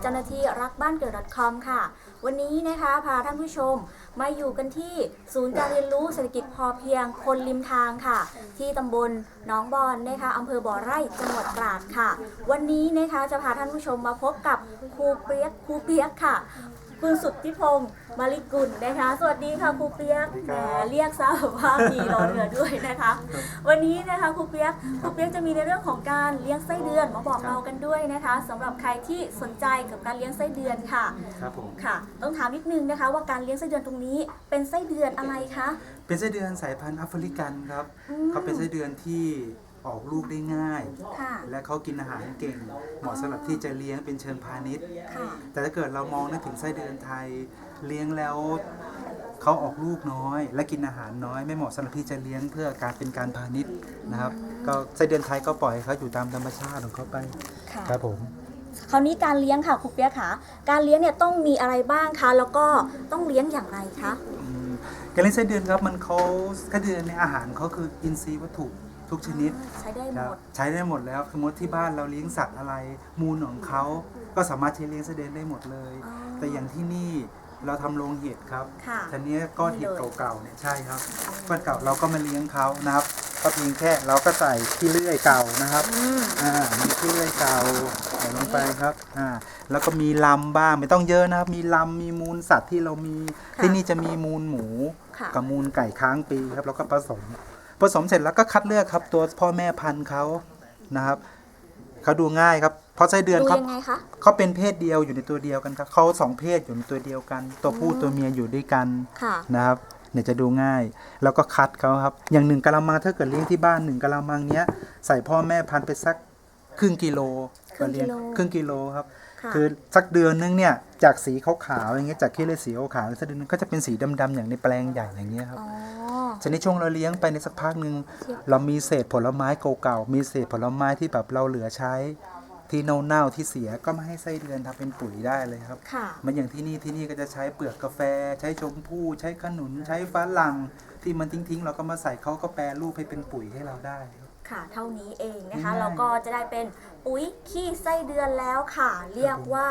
เจ้าหน้าที่รักบ้านเกิด .com ค่ะ วันนี้นะคะพาท่านผู้ชมมาอยู่กันที่ศูนย์การเรียนรู้เศรษฐกิจพอเพียงคนริมทางค่ะ ที่ตำบลหนองบอนนะคะอำเภอบ่อไร่จังหวัดตราดค่ะ วันนี้นะคะจะพาท่านผู้ชมมาพบกับครูเปียกครูเปียกค่ะ คุณสุทธิพงศ์มาริกุลนะคะ สวัสดีค่ะครูเปียกแหมเรียกซะแบบว่ามีรอเรือด้วยนะคะ วันนี้นะคะครูเปียกครูเปียกจะมีในเรื่องของการเลี้ยงไส้เดือนมาบอกเรากันด้วยนะคะสำหรับใครที่สนใจกับการเลี้ยงไส้เดือนค่ะครับผมค่ะ ต้องถามนิดนึงนะคะ ว่าการเลี้ยงไส้เดือนตรงนี้เป็นไส้เดือนอะไรคะเป็นไส้เดือนสายพันธุ์แอฟริกันครับอืมเขาเป็นไส้เดือนที่ ออกลูกได้ง่าย ค่ะ และเขากินอาหารเก่ง เหมาะสำหรับที่จะเลี้ยงเป็นเชิงพาณิชย์ ค่ะ แต่ถ้าเกิดเรามองนึกถึงไส้เดือนไทย เลี้ยงแล้วเขาออกลูกน้อย และกินอาหารน้อย ไม่เหมาะสำหรับที่จะเลี้ยงเพื่อการเป็นการพาณิชย์นะครับ ก็ไส้เดือนไทยก็ปล่อยให้เขาอยู่ตามธรรมชาติของเขาไปค่ะ ครับผม คราวนี้การเลี้ยงค่ะครูเปียกค่ะ การเลี้ยงเนี่ยต้องมีอะไรบ้างคะ แล้วก็ต้องเลี้ยงอย่างไรคะ อืมการเลี้ยงไส้เดือนครับมันเขาไส้เดือนในอาหารเขาคืออินทรีย์วัตถุ ทุกชนิดใช้ได้หคมรับดใช้ได้หมดแล้วสมมติที่บ้านเราเลี้ยงสัตว์อะไร มูลของเขาก็สามารถใช้เลี้ยงไส้เดือนได้หมดเลยอ๋อแต่อย่างที่นี่เราทำโรงเห็ดครับค่ะทีนี้ก้อนเห็ดนี่เลยเก่าๆเนี่ยใช่ครับก้อนเก่าเราก็มาเลี้ยงเขานะครับ ก็เพียงแค่เราก็ใส่ขี้เลื่อยเก่านะครับอืมอ่า มีขี้เลื่อยเก่าใส่ลงไปครับ อ่า แล้วก็มีลำบ้างไม่ต้องเยอะนะครับ มีลำมีมูลสัตว์ที่เรามีค่ะที่นี่จะมีมูลหมูค่ะกับมูลไก่ค้างปีครับ แล้วก็ผสม ผสมเสร็จแล้วก็คัดเลือกครับ ตัวพ่อแม่พันธุ์เขานะครับเขาดูง่ายครับ เพราะไส้เดือนดูเขายังไงคะ เขาเป็นเพศเดียวอยู่ในตัวเดียวกันครับเขาสองเพศอยู่ในตัวเดียวกัน ตัวผู้ตัวเมียอยู่ด้วยกันค่ะ นะครับเนี่ยจะดูง่าย แล้วก็คัดเขาครับ อย่างหนึ่งกะละมังถ้าเกิดเลี้ยงที่บ้านหนึ่งกะละมังเนี้ยใส่พ่อแม่พันธุ์ไปสักครึ่งกิโลครึ่งกิโล เลี้ยครึ่งกิโลครับ ค่ะคือสักเดือนนึงเนี่ยจากสีขาวๆอย่างเงี้ยจากขี้เลยสีขาวๆสักเดือนนึงก็จะเป็นสีดำๆอย่างในแปลงใหญ่อย่างเงี้ยครับ อ๋อ ฉะนี้ช่วงเราเลี้ยงไปในสักพักหนึ่งเทียบเรามีเศษผลไม้เก่าๆมีเศษผลไม้ที่แบบเราเหลือใช้ ที่เน่าๆที่เสียก็มาให้ไส้เดือนทำเป็นปุ๋ยได้เลยครับค่ะมันอย่างที่นี่ที่นี่ก็จะใช้เปลือกกาแฟ ใช้ชมพู่ ใช้ขนุนใช้ฝรั่งที่มันทิ้งๆ เราก็มาใส่เขาก็แปรรูปให้เป็นปุ๋ยให้เราได้ ครับค่ะ เท่านี้เองนะคะง่ายๆเราก็จะได้เป็นปุ๋ยขี้ไส้เดือนแล้วค่ะ เรียกว่า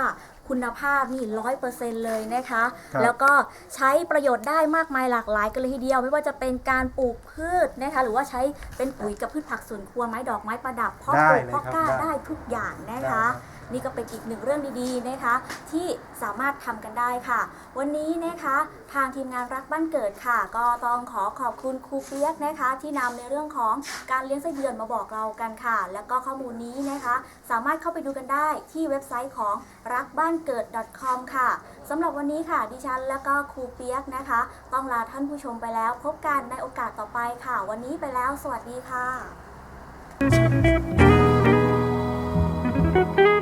คุณภาพนี่ร้อยเปอร์เซ็นต์เลยนะคะ ครับแล้วก็ใช้ประโยชน์ได้มากมายหลากหลายกันเลยทีเดียว ไม่ว่าจะเป็นการปลูกพืชนะคะ หรือว่าใช้เป็นปุ๋ยกับพืชผักสวนครัวไม้ดอกไม้ประดับเพาะปลูกเพาะกล้าได้ทุกอย่างนะคะ นี่ก็เป็นอีกหนึ่งเรื่องดีๆนะคะ ที่สามารถทำกันได้ค่ะ วันนี้นะคะทางทีมงานรักบ้านเกิดค่ะ ก็ต้องขอขอบคุณครูเปียกนะคะ ที่นำในเรื่องของการเลี้ยงไส้เดือนมาบอกเรากันค่ะ แล้วก็ข้อมูลนี้นะคะ สามารถเข้าไปดูกันได้ที่เว็บไซต์ของรักบ้านเกิด .com ค่ะสำหรับวันนี้ค่ะดิฉันแล้วก็ครูเปียกนะคะ ต้องลาท่านผู้ชมไปแล้วพบกันในโอกาสต่อไปค่ะ วันนี้ไปแล้ว สวัสดีค่ะ Thank you.